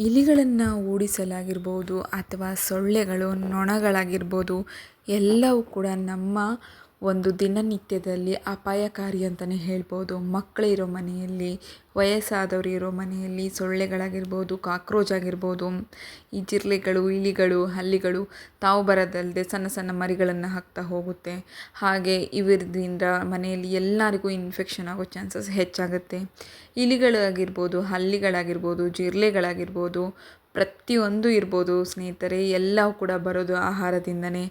ಇಲಿಗಳನ್ನು ಓಡಿಸಲಾಗಿರ್ಬೋದು ಅಥವಾ ಸೊಳ್ಳೆಗಳು ನೊಣಗಳಾಗಿರ್ಬೋದು ಎಲ್ಲವೂ ಕೂಡ ನಮ್ಮ ಒಂದು ದಿನನಿತ್ಯದಲ್ಲಿ ಅಪಾಯಕಾರಿ ಅಂತಲೇ ಹೇಳ್ಬೋದು. ಮಕ್ಕಳಿರೋ ಮನೆಯಲ್ಲಿ, ವಯಸ್ಸಾದವರು ಇರೋ ಮನೆಯಲ್ಲಿ ಸೊಳ್ಳೆಗಳಾಗಿರ್ಬೋದು, ಕಾಕ್ರೋಚ್ ಆಗಿರ್ಬೋದು ಈ ಜಿರಳೆಗಳು ಇಲಿಗಳು, ಹಲ್ಲಿಗಳು ತಾವು ಬರೋದಲ್ಲದೆ ಸಣ್ಣ ಸಣ್ಣ ಮರಿಗಳನ್ನು ಹಾಕ್ತಾ ಹೋಗುತ್ತೆ. ಹಾಗೆ ಇವರಿಂದ ಮನೆಯಲ್ಲಿ ಎಲ್ಲರಿಗೂ ಇನ್ಫೆಕ್ಷನ್ ಆಗೋ ಚಾನ್ಸಸ್ ಹೆಚ್ಚಾಗುತ್ತೆ. ಇಲಿಗಳಾಗಿರ್ಬೋದು, ಹಲ್ಲಿಗಳಾಗಿರ್ಬೋದು ಜಿರಳೆಗಳಾಗಿರ್ಬೋದು ಪ್ರತಿಯೊಂದು ಇರ್ಬೋದು ಸ್ನೇಹಿತರೆ, ಎಲ್ಲವೂ ಕೂಡ ಬರೋದು ಆಹಾರದಿಂದನೇ.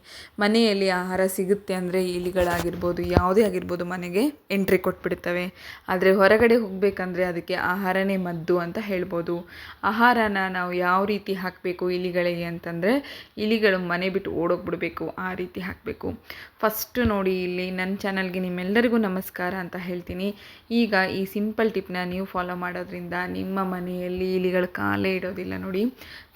ಮನೆಯಲ್ಲಿ ಆಹಾರ ಸಿಗುತ್ತೆ ಅಂದರೆ ಇಲಿಗಳಾಗಿರ್ಬೋದು, ಯಾವುದೇ ಆಗಿರ್ಬೋದು ಮನೆಗೆ ಎಂಟ್ರಿ ಕೊಟ್ಬಿಡ್ತವೆ. ಆದರೆ ಹೊರಗಡೆ ಹೋಗಬೇಕಂದ್ರೆ ಅದಕ್ಕೆ ಆಹಾರನೇ ಮದ್ದು ಅಂತ ಹೇಳ್ಬೋದು. ಆಹಾರನ ನಾವು ಯಾವ ರೀತಿ ಹಾಕಬೇಕು ಇಲಿಗಳಿಗೆ ಅಂತಂದರೆ, ಇಲಿಗಳು ಮನೆ ಬಿಟ್ಟು ಓಡೋಗ್ಬಿಡಬೇಕು ಆ ರೀತಿ ಹಾಕಬೇಕು. ಫಸ್ಟು ನೋಡಿ ಇಲ್ಲಿ ನನ್ನ ಚಾನಲ್ಗೆ ನಿಮ್ಮೆಲ್ಲರಿಗೂ ನಮಸ್ಕಾರ ಅಂತ ಹೇಳ್ತೀನಿ. ಈಗ ಈ ಸಿಂಪಲ್ ಟಿಪ್ನ ನೀವು ಫಾಲೋ ಮಾಡೋದ್ರಿಂದ ನಿಮ್ಮ ಮನೆಯಲ್ಲಿ ಇಲಿಗಳು ಕಾಲೇ ಇಡೋದಿಲ್ಲ ನೋಡಿ.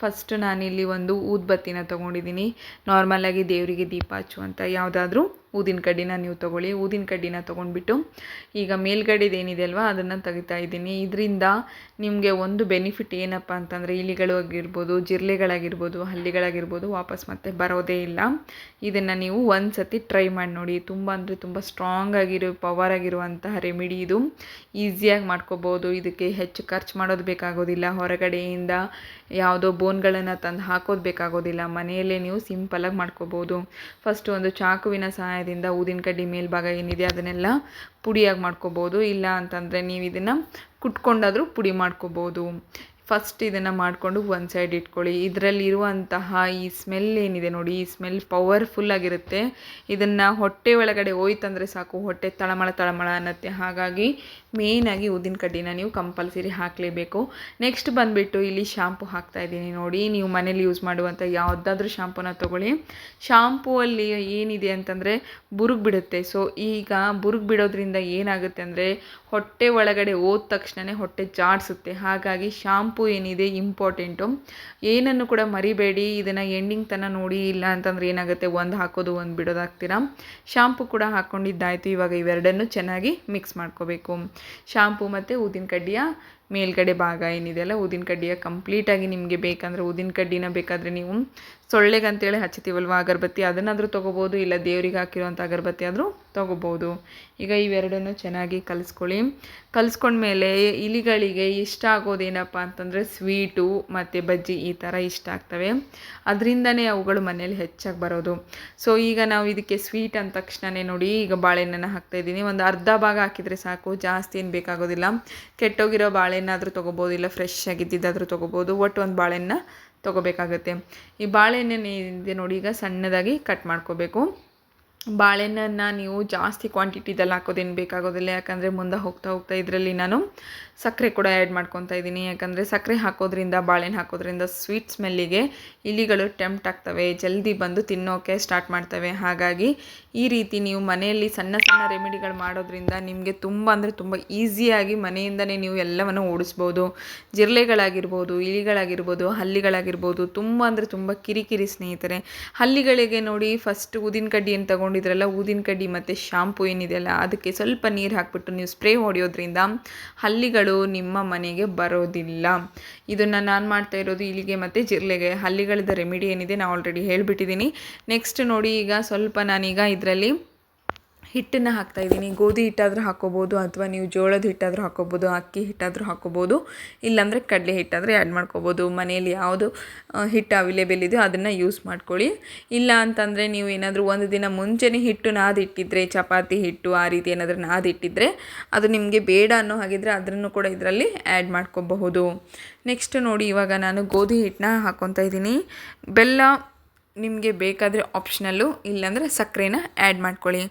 ಫಸ್ಟು ನಾನಿಲ್ಲಿ ಒಂದು ಊದ್ಬತ್ತಿನ ತೊಗೊಂಡಿದ್ದೀನಿ ನಾರ್ಮಲಾಗಿ ದೇವರಿಗೆ ದೀಪ ಹಚ್ಚುವಂಥ ಯಾವುದಾದ್ರೂ ಊದಿನ ಕಡ್ಡಿನ ನೀವು ತೊಗೊಳ್ಳಿ. ಊದಿನ ಕಡ್ಡಿನ ತೊಗೊಂಡ್ಬಿಟ್ಟು ಈಗ ಮೇಲ್ಗಡೆದೇನಿದೆ ಅಲ್ವಾ, ಅದನ್ನು ತೆಗಿತಾ ಇದ್ದೀನಿ. ಇದರಿಂದ ನಿಮಗೆ ಒಂದು ಬೆನಿಫಿಟ್ ಏನಪ್ಪ ಅಂತಂದರೆ ಇಲಿಗಳು ಆಗಿರ್ಬೋದು, ಜಿರಲೆಗಳಾಗಿರ್ಬೋದು, ಹಲ್ಲಿಗಳಾಗಿರ್ಬೋದು ವಾಪಸ್ ಮತ್ತೆ ಬರೋದೇ ಇಲ್ಲ. ಇದನ್ನು ನೀವು ಒಂದು ಸತಿ ಟ್ರೈ ಮಾಡಿ ನೋಡಿ. ತುಂಬ ಅಂದರೆ ತುಂಬ ಸ್ಟ್ರಾಂಗ್ ಆಗಿರೋ ಪವರ್ ಆಗಿರುವಂತಹ ರೆಮಿಡಿ ಇದು. ಈಸಿಯಾಗಿ ಮಾಡ್ಕೋಬೋದು. ಇದಕ್ಕೆ ಹೆಚ್ಚು ಖರ್ಚು ಮಾಡೋದು ಬೇಕಾಗೋದಿಲ್ಲ. ಹೊರಗಡೆಯಿಂದ ಯಾವುದೋ ಬೋನ್ಗಳನ್ನು ತಂದು ಹಾಕೋದು ಬೇಕಾಗೋದಿಲ್ಲ. ಮನೆಯಲ್ಲೇ ನೀವು ಸಿಂಪಲಾಗಿ ಮಾಡ್ಕೋಬೋದು. ಫಸ್ಟು ಒಂದು ಚಾಕುವಿನ ಸಹಾಯದಿಂದ ಊದಿನ ಕಡ್ಡಿ ಮೇಲ್ಭಾಗ ಏನಿದೆ ಅದನ್ನೆಲ್ಲ ಪುಡಿಯಾಗಿ ಮಾಡ್ಕೋಬೋದು. ಇಲ್ಲ ಅಂತಂದರೆ ನೀವು ಇದನ್ನು ಕುಟ್ಕೊಂಡಾದರೂ ಪುಡಿ ಮಾಡ್ಕೋಬೋದು. ಫಸ್ಟ್ ಇದನ್ನು ಮಾಡಿಕೊಂಡು ಒಂದು ಸೈಡ್ ಇಟ್ಕೊಳ್ಳಿ. ಇದರಲ್ಲಿರುವಂತಹ ಈ ಸ್ಮೆಲ್ ಏನಿದೆ ನೋಡಿ, ಈ ಸ್ಮೆಲ್ ಪವರ್ಫುಲ್ ಆಗಿರುತ್ತೆ. ಇದನ್ನು ಹೊಟ್ಟೆ ಒಳಗಡೆ ಹೋಯ್ತಂದರೆ ಸಾಕು, ಹೊಟ್ಟೆ ತಳಮಳ ತಳಮಳ ಅನ್ನತ್ತೆ. ಹಾಗಾಗಿ ಮೇಯ್ನಾಗಿ ಉದ್ದಿನ ಕಡ್ಡಿನ ನೀವು ಕಂಪಲ್ಸರಿ ಹಾಕಲೇಬೇಕು. ನೆಕ್ಸ್ಟ್ ಬಂದುಬಿಟ್ಟು ಇಲ್ಲಿ ಶಾಂಪು ಹಾಕ್ತಾ ಇದ್ದೀನಿ ನೋಡಿ. ನೀವು ಮನೇಲಿ ಯೂಸ್ ಮಾಡುವಂಥ ಯಾವುದಾದ್ರೂ ಶಾಂಪೂನ ತೊಗೊಳ್ಳಿ. ಶಾಂಪೂವಲ್ಲಿ ಏನಿದೆ ಅಂತಂದರೆ ಬುರುಗ್ ಬಿಡುತ್ತೆ ಸೊ ಈಗ ಬುರುಗ್ ಬಿಡೋದ್ರಿಂದ ಏನಾಗುತ್ತೆ ಅಂದರೆ ಹೊಟ್ಟೆ ಒಳಗಡೆ ಹೋದ ತಕ್ಷಣವೇ ಹೊಟ್ಟೆ ಜಾಡಿಸುತ್ತೆ. ಹಾಗಾಗಿ ಶಾಂಪೂ ಏನಿದೆ ಇಂಪಾರ್ಟೆಂಟು ಏನನ್ನು ಕೂಡ ಮರಿಬೇಡಿ, ಇದನ್ನು ಎಂಡಿಂಗ್ ತನಕ ನೋಡಿ, ಇಲ್ಲ ಅಂತಂದ್ರೆ ಏನಾಗುತ್ತೆ, ಒಂದು ಹಾಕೋದು, ಒಂದು ಬಿಡೋದಾಗ್ತೀರಾ ಶಾಂಪು ಕೂಡ ಹಾಕ್ಕೊಂಡಿದ್ದಾಯಿತು ಇವಾಗ ಇವೆರಡನ್ನು ಚೆನ್ನಾಗಿ ಮಿಕ್ಸ್ ಮಾಡ್ಕೋಬೇಕು. ಶಾಂಪು ಮತ್ತು ಊದಿನ ಕಡ್ಡಿಯ ಮೇಲ್ಗಡೆ ಭಾಗ ಏನಿದೆಯಲ್ಲ ಊದಿನ ಕಡ್ಡಿಯ ಕಂಪ್ಲೀಟಾಗಿ ನಿಮಗೆ ಬೇಕಂದರೆ ಊದಿನ ಕಡ್ಡಿನ ಬೇಕಾದರೆ ನೀವು ಸೊಳ್ಳೆಗೆ ಅಂತೇಳಿ ಹಚ್ತೀವಲ್ವ ಅಗರಬತ್ತಿ, ಅದನ್ನಾದರೂ ತೊಗೋಬೋದು, ಇಲ್ಲ ದೇವರಿಗೆ ಹಾಕಿರೋಂಥ ಅಗರಬತ್ತಿ ಆದರೂ ತೊಗೋಬೋದು. ಈಗ ಇವೆರಡನ್ನು ಚೆನ್ನಾಗಿ ಕಲಿಸ್ಕೊಳ್ಳಿ. ಕಲಿಸ್ಕೊಂಡ್ಮೇಲೆ ಇಲಿಗಳಿಗೆ ಇಷ್ಟ ಆಗೋದೇನಪ್ಪ ಅಂತಂದರೆ ಸ್ವೀಟು ಮತ್ತು ಬಜ್ಜಿ ಈ ಥರ ಇಷ್ಟ ಆಗ್ತವೆ. ಅದರಿಂದನೇ ಅವುಗಳು ಮನೇಲಿ ಹೆಚ್ಚಾಗಿ ಬರೋದು. ಸೊ ಈಗ ನಾವು ಇದಕ್ಕೆ ಸ್ವೀಟ್ ಅಂದ ತಕ್ಷಣವೇ ನೋಡಿ, ಈಗ ಬಾಳೆಹಣ್ಣನ್ನು ಹಾಕ್ತಾಯಿದ್ದೀನಿ ಒಂದು ಅರ್ಧ ಭಾಗ ಹಾಕಿದರೆ ಸಾಕು, ಜಾಸ್ತಿ ಏನು ಬೇಕಾಗೋದಿಲ್ಲ. ಕೆಟ್ಟೋಗಿರೋ ಬಾಳೆಹಣ್ಣಾದರೂ ತೊಗೋಬೋದು, ಇಲ್ಲ ಫ್ರೆಶ್ ಆಗಿದ್ದಿದ್ದಾದರೂ ತೊಗೋಬೋದು, ಒಟ್ಟು ಒಂದು ಬಾಳೆಹಣ್ಣ ತೊಗೋಬೇಕಾಗತ್ತೆ. ಈ ಬಾಳೆಹಣ್ಣೇನಿದೆ ನೋಡಿ, ಈಗ ಸಣ್ಣದಾಗಿ ಕಟ್ ಮಾಡ್ಕೋಬೇಕು. ಬಾಳೆಹಣ್ಣನ್ನು ನೀವು ಜಾಸ್ತಿ ಕ್ವಾಂಟಿಟಿದಲ್ಲಿ ಹಾಕೋದೇನು ಬೇಕಾಗೋದಿಲ್ಲ. ಯಾಕಂದರೆ ಮುಂದೆ ಹೋಗ್ತಾ ಹೋಗ್ತಾ ಇದರಲ್ಲಿ ನಾನು ಸಕ್ಕರೆ ಕೂಡ ಆ್ಯಡ್ ಮಾಡ್ಕೊತಾ ಇದ್ದೀನಿ. ಯಾಕಂದರೆ ಸಕ್ಕರೆ ಹಾಕೋದ್ರಿಂದ, ಬಾಳೆಹಣ್ಣು ಹಾಕೋದ್ರಿಂದ ಸ್ವೀಟ್ ಸ್ಮೆಲ್ಲಿಗೆ ಇಲಿಗಳು ಟೆಂಪ್ಟ್ ಆಗ್ತವೆ. ಜಲ್ದಿ ಬಂದು ತಿನ್ನೋಕೆ ಸ್ಟಾರ್ಟ್ ಮಾಡ್ತವೆ. ಹಾಗಾಗಿ ಈ ರೀತಿ ನೀವು ಮನೆಯಲ್ಲಿ ಸಣ್ಣ ಸಣ್ಣ ರೆಮಿಡಿಗಳು ಮಾಡೋದ್ರಿಂದ ನಿಮಗೆ ತುಂಬ ಅಂದರೆ ತುಂಬ ಈಸಿಯಾಗಿ ಮನೆಯಿಂದನೇ ನೀವು ಎಲ್ಲವನ್ನು ಓಡಿಸ್ಬೋದು. ಜಿರಳೆಗಳಾಗಿರ್ಬೋದು, ಇಲಿಗಳಾಗಿರ್ಬೋದು, ಹಲ್ಲಿಗಳಾಗಿರ್ಬೋದು, ತುಂಬ ಅಂದರೆ ತುಂಬ ಕಿರಿಕಿರಿ ಸ್ನೇಹಿತರೆ. ಹಲ್ಲಿಗಳಿಗೆ ನೋಡಿ ಫಸ್ಟ್ ಊದಿನ ಕಡ್ಡಿಯನ್ನು ತಗೊಂಡಿದ್ರಲ್ಲ, ಊದಿನ ಕಡ್ಡಿ ಮತ್ತು ಶಾಂಪು ಏನಿದೆಯಲ್ಲ, ಅದಕ್ಕೆ ಸ್ವಲ್ಪ ನೀರು ಹಾಕ್ಬಿಟ್ಟು ನೀವು ಸ್ಪ್ರೇ ಹೊಡೆಯೋದ್ರಿಂದ ಹಲ್ಲಿಗಳು ನಿಮ್ಮ ಮನೆಗೆ ಬರೋದಿಲ್ಲ. ಇದನ್ನು ನಾನು ಮಾಡ್ತಾ ಇರೋದು ಇಲ್ಲಿಗೆ ಮತ್ತು ಜಿರ್ಲೆಗೆ. ಹಲ್ಲಿಗಳದ ರೆಮಿಡಿ ಏನಿದೆ ನಾನು ಆಲ್ರೆಡಿ ಹೇಳಿಬಿಟ್ಟಿದ್ದೀನಿ. ನೆಕ್ಸ್ಟ್ ನೋಡಿ ಈಗ ಸ್ವಲ್ಪ ನಾನೀಗ ಇದರಲ್ಲಿ ಹಿಟ್ಟನ್ನು ಹಾಕ್ತಾಯಿದ್ದೀನಿ ಗೋಧಿ ಹಿಟ್ಟಾದರೂ ಹಾಕ್ಕೋಬೋದು ಅಥವಾ ನೀವು ಜೋಳದ ಹಿಟ್ಟಾದರೂ ಹಾಕ್ಕೋಬೋದು, ಅಕ್ಕಿ ಹಿಟ್ಟಾದರೂ ಹಾಕ್ಕೋಬೋದು, ಇಲ್ಲಾಂದರೆ ಕಡಲೆ ಹಿಟ್ಟಾದರೆ ಆ್ಯಡ್ ಮಾಡ್ಕೋಬೋದು. ಮನೆಯಲ್ಲಿ ಯಾವುದು ಹಿಟ್ಟು ಅವೈಲೇಬಲ್ ಇದೆಯೋ ಅದನ್ನು ಯೂಸ್ ಮಾಡ್ಕೊಳ್ಳಿ. ಇಲ್ಲ ಅಂತಂದರೆ ನೀವು ಏನಾದರೂ ಒಂದು ದಿನ ಮುಂಚೆನೇ ಹಿಟ್ಟು ನಾದಿಟ್ಟಿದ್ರೆ, ಚಪಾತಿ ಹಿಟ್ಟು ಆ ರೀತಿ ಏನಾದರೂ ನಾದಿಟ್ಟಿದ್ರೆ ಅದು ನಿಮಗೆ ಬೇಡ ಅನ್ನೋ ಹಾಗಿದ್ರೆ ಅದನ್ನು ಕೂಡ ಇದರಲ್ಲಿ ಆ್ಯಡ್ ಮಾಡ್ಕೋಬಹುದು. ನೆಕ್ಸ್ಟ್ ನೋಡಿ ಇವಾಗ ನಾನು ಗೋಧಿ ಹಿಟ್ಟನ್ನ ಹಾಕ್ಕೊತಾ ಇದ್ದೀನಿ. ಬೆಲ್ಲ ನಿಮಗೆ ಬೇಕಾದರೆ ಆಪ್ಷನಲ್ಲು ಇಲ್ಲಾಂದರೆ ಸಕ್ಕರೆನ ಆ್ಯಡ್ ಮಾಡ್ಕೊಳ್ಳಿ.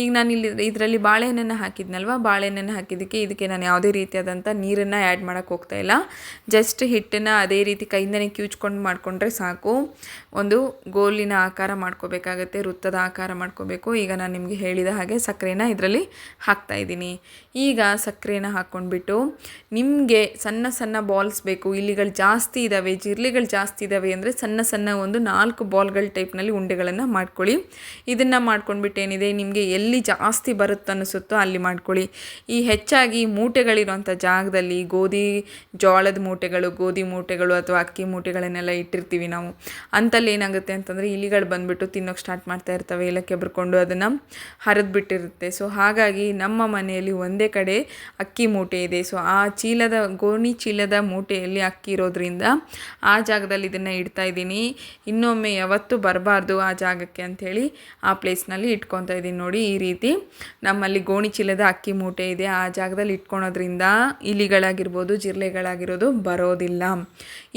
ಈಗ ನಾನು ಇಲ್ಲಿ ಇದರಲ್ಲಿ ಬಾಳೆಹಣ್ಣನ್ನು ಹಾಕಿದ್ನಲ್ವ? ಬಾಳೆಹಣ್ಣನ್ನು ಹಾಕಿದ್ದಕ್ಕೆ ಇದಕ್ಕೆ ನಾನು ಯಾವುದೇ ರೀತಿಯಾದಂಥ ನೀರನ್ನು ಆ್ಯಡ್ ಮಾಡೋಕ್ಕೆ ಹೋಗ್ತಾ ಇಲ್ಲ. ಜಸ್ಟ್ ಹಿಟ್ಟನ್ನು ಅದೇ ರೀತಿ ಕೈಯಿಂದನೇ ಕ್ಯೂಚ್ಕೊಂಡು ಮಾಡಿಕೊಂಡ್ರೆ ಸಾಕು. ಒಂದು ಗೋಲಿನ ಆಕಾರ ಮಾಡ್ಕೋಬೇಕಾಗತ್ತೆ, ವೃತ್ತದ ಆಕಾರ ಮಾಡ್ಕೋಬೇಕು. ಈಗ ನಾನು ನಿಮಗೆ ಹೇಳಿದ ಹಾಗೆ ಸಕ್ಕರೆನ ಇದರಲ್ಲಿ ಹಾಕ್ತಾ ಇದ್ದೀನಿ. ಈಗ ಸಕ್ಕರೆನ ಹಾಕ್ಕೊಂಡ್ಬಿಟ್ಟು ನಿಮಗೆ ಸಣ್ಣ ಸಣ್ಣ ಬಾಲ್ಸ್ ಬೇಕು. ಇಲ್ಲಿಗಳು ಜಾಸ್ತಿ ಇದ್ದಾವೆ ಜಿರ್ಲಿಗಳು ಜಾಸ್ತಿ ಇದ್ದಾವೆ ಅಂದರೆ ಸಣ್ಣ ಸಣ್ಣ ಒಂದು ನಾಲ್ಕು ಬಾಲ್ ಬಾಲ್ಗಳ ಟೈಪ್ನಲ್ಲಿ ಉಂಡೆಗಳನ್ನು ಮಾಡ್ಕೊಳ್ಳಿ. ಇದನ್ನು ಮಾಡ್ಕೊಂಡ್ಬಿಟ್ಟು ಏನಿದೆ ನಿಮಗೆ ಎಲ್ಲಿ ಜಾಸ್ತಿ ಬರುತ್ತೆ ಅನ್ನಿಸುತ್ತೋ ಅಲ್ಲಿ ಮಾಡ್ಕೊಳ್ಳಿ. ಈ ಹೆಚ್ಚಾಗಿ ಮೂಟೆಗಳಿರುವಂಥ ಜಾಗದಲ್ಲಿ ಗೋಧಿ, ಜೋಳದ ಮೂಟೆಗಳು, ಗೋಧಿ ಮೂಟೆಗಳು ಅಥವಾ ಅಕ್ಕಿ ಮೂಟೆಗಳನ್ನೆಲ್ಲ ಇಟ್ಟಿರ್ತೀವಿ ನಾವು. ಅಂತಲ್ಲಿ ಏನಾಗುತ್ತೆ ಅಂತಂದರೆ ಇಲಿಗಳು ಬಂದುಬಿಟ್ಟು ತಿನ್ನೋಕೆ ಸ್ಟಾರ್ಟ್ ಮಾಡ್ತಾ ಇರ್ತವೆ ಎಲ್ಲ ಕೆಬ್ರಿಕೊಂಡು ಅದನ್ನು ಹರಿದ್ಬಿಟ್ಟಿರುತ್ತೆ ಸೊ ಹಾಗಾಗಿ ನಮ್ಮ ಮನೆಯಲ್ಲಿ ಒಂದೇ ಕಡೆ ಅಕ್ಕಿ ಮೂಟೆ ಇದೆ. ಸೊ ಆ ಚೀಲದ, ಗೋಣಿ ಚೀಲದ ಮೂಟೆಯಲ್ಲಿ ಅಕ್ಕಿ ಇರೋದ್ರಿಂದ ಆ ಜಾಗದಲ್ಲಿ ಇದನ್ನು ಇಡ್ತಾ ಇದ್ದೀನಿ. ಇನ್ನೊಮ್ಮೆ ಯಾವತ್ತೂ ಬರಬಾರ್ದು ಆ ಜಾಗಕ್ಕೆ ಅಂಥೇಳಿ ಆ ಪ್ಲೇಸ್ನಲ್ಲಿ ಇಟ್ಕೊತಾ ಇದ್ದೀನಿ ನೋಡಿ ಈ ರೀತಿ. ನಮ್ಮಲ್ಲಿ ಗೋಣಿ ಚೀಲದ ಅಕ್ಕಿ ಮೂಟೆ ಇದೆ. ಆ ಜಾಗದಲ್ಲಿ ಇಟ್ಕೊಳೋದ್ರಿಂದ ಇಲಿಗಳಾಗಿರ್ಬೋದು, ಜಿರಳೆಗಳಾಗಿರೋದು ಬರೋದಿಲ್ಲ.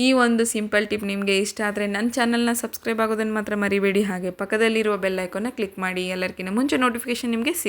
ಈ ಒಂದು ಸಿಂಪಲ್ ಟಿಪ್ ನಿಮಗೆ ಇಷ್ಟ ಆದರೆ ನನ್ನ ಚಾನಲ್ನ ಸಬ್ಸ್ಕ್ರೈಬ್ ಆಗೋದನ್ನು ಮಾತ್ರ ಮರಿಬೇಡಿ. ಹಾಗೆ ಪಕ್ಕದಲ್ಲಿರುವ ಬೆಲ್ಲೈಕನ್ನ ಕ್ಲಿಕ್ ಮಾಡಿ ಎಲ್ಲರಿಗಿಂತ ಮುಂಚೆ ನೋಟಿಫಿಕೇಶನ್ ನಿಮಗೆ ಸಿಗ್